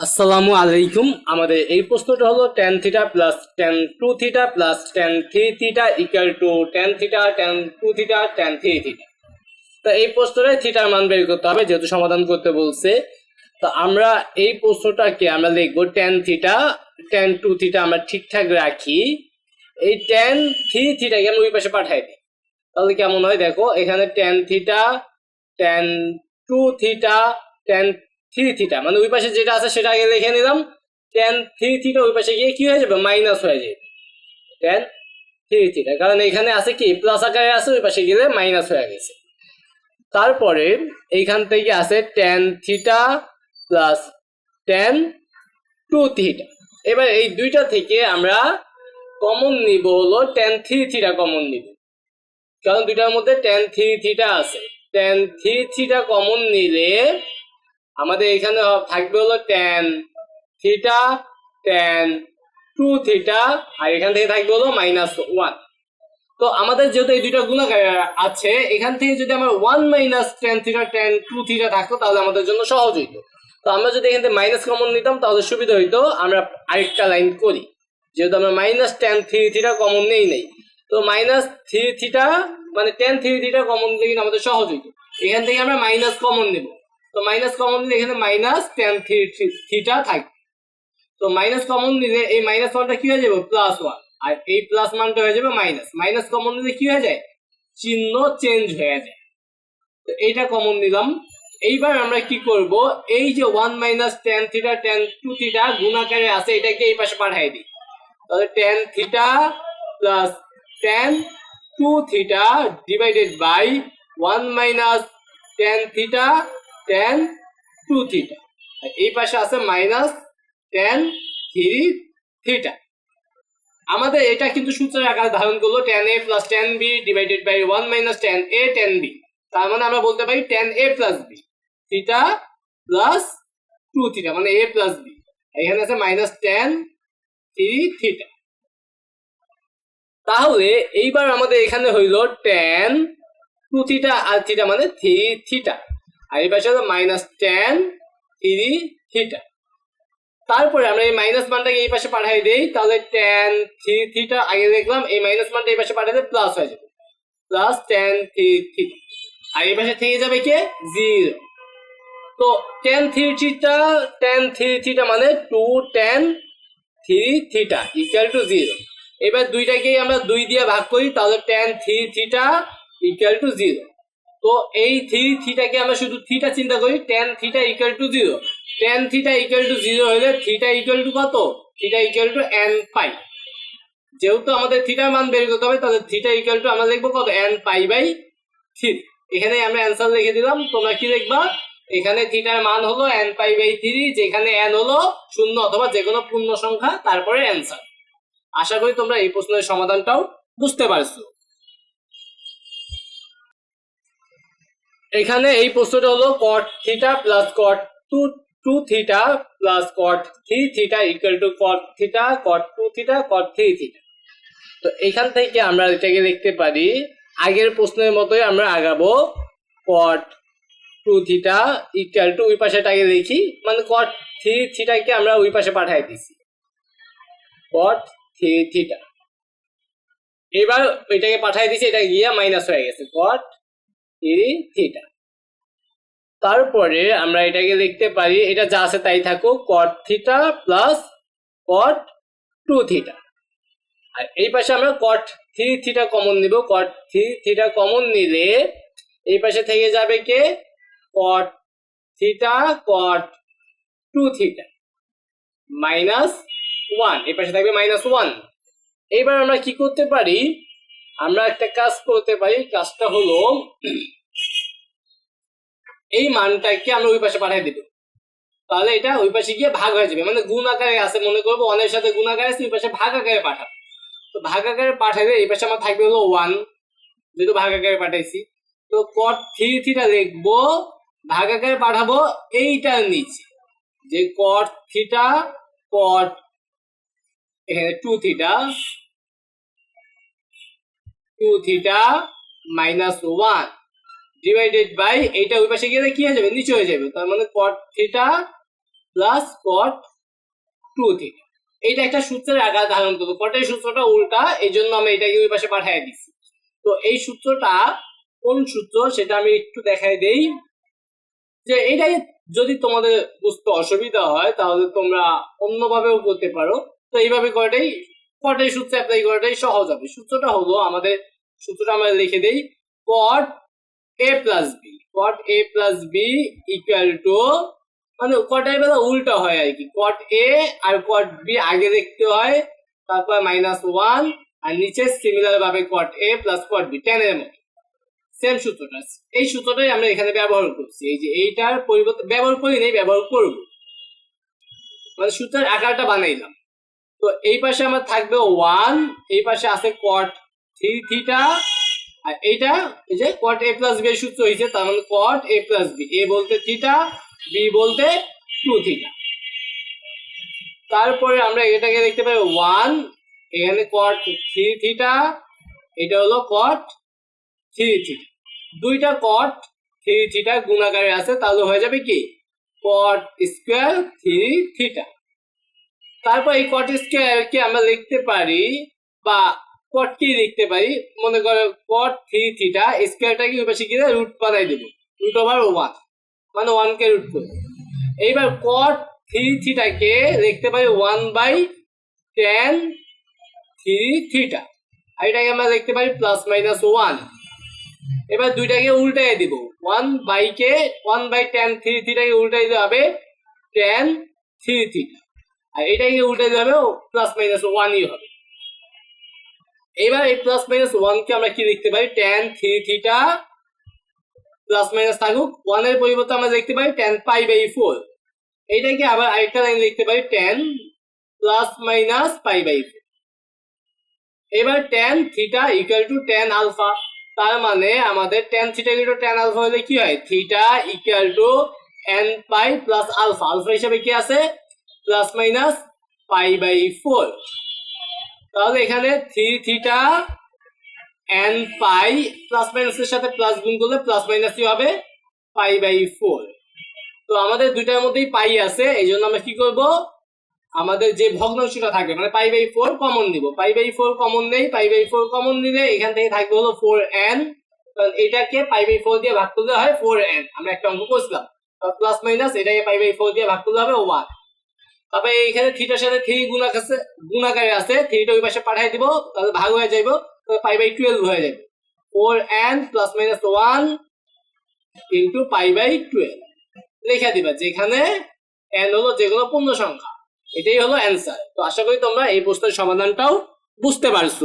আসসালামু আলাইকুম। আমাদের এই প্রশ্নটা হলো tan theta plus tan two theta plus tan three theta equal to tan theta tan two theta tan three theta তো এই প্রশ্নটাই থিটার মান বের করতে হবে, যেহেতু সমাধান করতে বলছে। তো আমরা এই প্রশ্নটাকে আমরা লিখব tan theta tan two theta আমরা ঠিকঠাক রাখি। এই টেন থ্রি থিটাকে আমি ওই পাশে পাঠাই দিই। তাহলে কেমন হয় দেখো, এখানে tan theta tan two theta tan three theta মানে ওই পাশে যেটা আছে সেটা আগে লিখে নিলাম। টেন থ্রি থিটা ওই পাশে গিয়ে কি হয়ে যাবে? মাইনাস হয়ে যাবে। টেন থ্রি থিটা, কারণ এখানে আছে কি? প্লাস আকারে আছে, ওই পাশে গেলে মাইনাস হয়ে গেছে। তারপরে এইখান থেকে আছে tan theta plus tan two theta. এবার এই দুইটা থেকে আমরা কমন নিব হলো টেন থ্রি থিটা কমন নিব। কারণ দুইটার মধ্যে টেন থ্রি থিটা আছে। টেন থ্রি থিটা কমন নিলে আমাদের এখানে থাকবে হলো tan theta tan two theta আর এখান থেকে থাকবে হলো মাইনাস ওয়ান তো আমাদের যেহেতু এই দুইটা গুণাকার আছে, এখান থেকে যদি আমার one minus tan theta tan two theta থাকতো, তাহলে আমাদের জন্য সহজ হইতো। তো আমরা যদি এখান থেকে মাইনাস কমন নিতাম, তাহলে সুবিধা হইতো, আমরা আরেকটা লাইন করি। যেহেতু আমরা minus tan three theta common নেই নেই। তো মাইনাস থ্রি থিটা মানে টেন থ্রি থিটা কমন নিলে কিন্তু আমাদের সহজ হইতো। এখান থেকে আমরা মাইনাস কমন নেব। তো মাইনাস কমন নিলে এখানে মাইনাস টেন থিটা থাকবে। তো মাইনাস কমন নিলে এই মাইনাস ওয়ানটা কি হয়ে যাবে? প্লাস ওয়ান আর এই প্লাস মানটা হয়ে যাবে মাইনাস মাইনাস কমন নিলে কি হয়ে যায়? চিহ্ন চেঞ্জ হয়ে যায়। তো এইটা কমন নিলাম। এইবার আমরা কি করব? এই যে one minus tan theta tan two theta গুণাকারে আছে, এটাকে এই পাশে পাঠাই দিই। তাহলে tan theta plus tan two theta divided by one minus tan theta tan two theta এই পাশে আছে মাইনাস টেন থ্রি থিটা আমাদের এটা কিন্তু সূত্রের আকারে ধারণ করল tan A plus tan B divided by one minus tan A tan B তার মানে আমরা বলতে পারি tan A plus B theta plus two theta মানে এ প্লাস বি এখানে আছে মাইনাস টেন থ্রি থিটা তাহলে এইবার আমাদের এখানে হইল টেন টু থিটা আর থিটা মানে থ্রি থিটা আর এই পাশে হলো মাইনাস টেন থ্রি থিটা তারপরে আমরা এই মাইনাস মানটাকে এই পাশে পাঠিয়ে দিই, তাহলে টেন থ্রি থিটা আগে দেখলাম এই মাইনাস মানটা এই পাশে পাঠালে প্লাস হয়ে যাবে। প্লাস টেন থ্রি থিটা আর এই পাশে থেকে যাবে কে? জিরো তো tan three theta tan three theta মানে two tan three theta equal to zero এবার দুইটাকেই আমরা দুই দিয়ে ভাগ করি, তাহলে tan three theta equal to zero তো এই থ্রি থিটাকে আমরা শুধু থিটা চিন্তা করি tan theta equal to zero tan theta equal to zero হলে থিটা ইকুয়াল টু কত? Theta equal to n pi যেহেতু আমাদের থিটার মান বের করতে হবে, তাহলে থিটা ইকুয়াল টু আমরা লিখব কত? এন পাই বাই থ্রি এখানে আমরা অ্যান্সার লিখে দিলাম, তোমরা কি লিখবা? এখানে থিটার মান হলো এন পাই বাই থ্রি যেখানে এন হলো শূন্য অথবা যে কোনো পূর্ণ সংখ্যা, তারপরে অ্যান্সার আশা করি তোমরা এই প্রশ্নের সমাধানটাও বুঝতে পারছ। এখানে এই প্রশ্নটা হলো cot theta plus cot two two theta plus cot three theta equal to cot theta cot two theta cot three theta তো এখান থেকে আমরা এটাকে দেখতে পারি, আগের প্রশ্নের মতোই আমরা আগাবো cot two theta equal to ওই পাশেটাকে লিখি মানে কট থ্রি থিটাকে আমরা ওই পাশে পাঠাই দিছি। কট থ্রি থিটা এবার এটাকে পাঠাই দিছি, এটা গিয়ে মাইনাস হয়ে গেছে। কট থ্রি থিটা তারপরে আমরা এটাকে লিখতে পারি, এটা যা আছে তাই থাকুক cot theta plus cot two theta আর এই পাশে আমরা কট থ্রি থিটা কমন নিব। কট থ্রি থিটা কমন নিলে এই পাশে থেকে যাবে কে? Cot theta cot two theta minus one এই পাশে থাকবে মাইনাস ওয়ান এইবার আমরা কি করতে পারি? আমরা একটা কাজ করতে পারি, কাজটা হলো এই মানটাকে আমরা ওই পাশে পাঠিয়ে দেবো। তাহলে এটা ওই পাশে গিয়ে ভাগ হয়ে যাবে। মানে গুণ আকারে আছে মনে করব অনেক সাথে গুণ আকারে আছে ওই পাশে ভাগ আকারে পাঠাবো। তো ভাগ আকারে পাঠালে এই পাশে আমার থাকবে হলো ওয়ান যেহেতু ভাগ আকারে পাঠাইছি। তো কট থ্রি থ্রিটা লিখব, ভাগ আকারে পাঠাবো এইটার নিচে। যে কট থিটা কট এখানে two theta two theta minus one divided by এইটা ওই পাশে গেলে কি হয়ে যাবে? নিচে হয়ে যাবে। তার মানে cot theta plus cot two theta এইটা একটা সূত্রের আকার ধারণ করব। কটের সূত্রটা উল্টা এই জন্য আমি এটাকে ওই পাশে পাঠিয়ে দিচ্ছি তো এই সূত্রটা কোন সূত্র? সেটা আমি একটু দেখাই দেই। যে এটাই যদি তোমাদের বুঝতে অসুবিধা হয়, তাহলে তোমরা অন্যভাবেও করতে পারো। তো এইভাবে করাটাই কটের সূত্র অ্যাপ্লাই করাটাই সহজ হবে। সূত্রটা হলো আমাদের, সূত্রটা আমরা লিখে দেই cot A plus B cot A plus B equal to মানে কটের বেলা উল্টা হয় আর কি। কট এ আর কট বি আগে দেখতে হয়, তারপর মাইনাস ওয়ান আর নিচে সিমিলার ভাবে cot A plus cot B টেনের মতো। সেম সূত্রটা। এই সূত্রটাই আমরা এখানে ব্যবহার করছি। এই যে এইটার পরিবর্তে, ব্যবহার করি নেই, ব্যবহার করব। মানে সূত্রের আকারটা বানাইলাম। তো এই পাশে আমার থাকবে ওয়ান এই পাশে আছে কট থ্রি থিটা আর এইটা এই যে কট এ প্লাস বি সূত্র হয়েছে তার মানে কট এ প্লাস বি এ বলতে থিটা বি বলতে টু থিটা তারপরে আমরা এটাকে দেখতে পাই ওয়ান এখানে কট থ্রি থিটা এটা হলো কট থ্রি থিটা দুইটা কট থ্রি থিটা গুণাকারে আছে, তাহলে হয়ে যাবে কি? কট স্কোয়ার থ্রি থিটা তারপর এই কট স্কোয়ার কে আমরা লিখতে পারি বা কট কি লিখতে পারি? মনে করো কট থ্রি থিটা স্কোয়ারটাকে ওই পাশে গিয়ে রুট বানাই দেবো। রুট ওভার ওয়ান মানে ওয়ান কে রুট করব। এইবার কট থ্রি থিটাকে লিখতে পারি one by tan three theta আর এটাকে আমরা লিখতে পারি প্লাস মাইনাস ওয়ান এবার দুইটাকে উল্টাই দিব। ওয়ান বাই কে ওয়ান বাই টেন থ্রি থিটাকে উল্টাই দিতে হবে টেন থ্রি থ্রিটা আর এটাকে উল্টাই দিতে হবে প্লাস মাইনাস ওয়ানই হবে। এবার এই প্লাস মাইনাস ওয়ানকে আমরা কি লিখতে পারি? টেন থ্রি থ্রিটা প্লাস মাইনাস থাকুক। ওয়ানের পরিবর্তে আমরা লিখতে পারি টেন পাই বাই ফোর এইটাকে আবার আরেকটা লাইন লিখতে পারি tan plus minus pi by four এবার tan theta equal to tan alpha তার মানে আমাদের tan theta equal to tan alpha হলে কি হয়? Theta equal to n pi plus alpha alpha হিসাবে কি আছে? Plus minus pi by four তাহলে এখানে three theta n pi plus মাইনাসের সাথে প্লাস গুণ করলে প্লাস মাইনাসই হবে পাই বাই ফোর তো আমাদের দুইটার মধ্যেই পাই আছে এই জন্য আমরা কি করব? আমাদের যে ভগ্নাংশটা থাকবে মানে পাই বাই ফোর কমন দিব। পাই বাই ফোর কমন নেই পাই বাই ফোর কমন নিলে এখান থেকে থাকবে হলো ফোর এন কারণ এটাকে পাই বাই ফোর দিয়ে ভাগ করলে হয় ফোর এন আমরা একটা অঙ্ক করছিলাম। প্লাস মাইনাস এটাকে পাই বাই ফোর দিয়ে ভাগ করলে হবে ওয়ান তারপরে এখানে থ্রিটার সাথে থ্রি গুণাক আছে, গুণাকারে আছে। থ্রিটা ওই পাশে পাঠাই দিব, তাহলে ভাগ হয়ে যাইব পাই বাই টুয়েলভ হয়ে যাবে four n plus minus one into pi by twelve লেখা দিবা, যেখানে এন হলো যেগুলো পূর্ণ সংখ্যা এটাই হলো অ্যান্সার তো আশা করি তোমরা এই প্রশ্নের সমাধানটাও বুঝতে পারছ।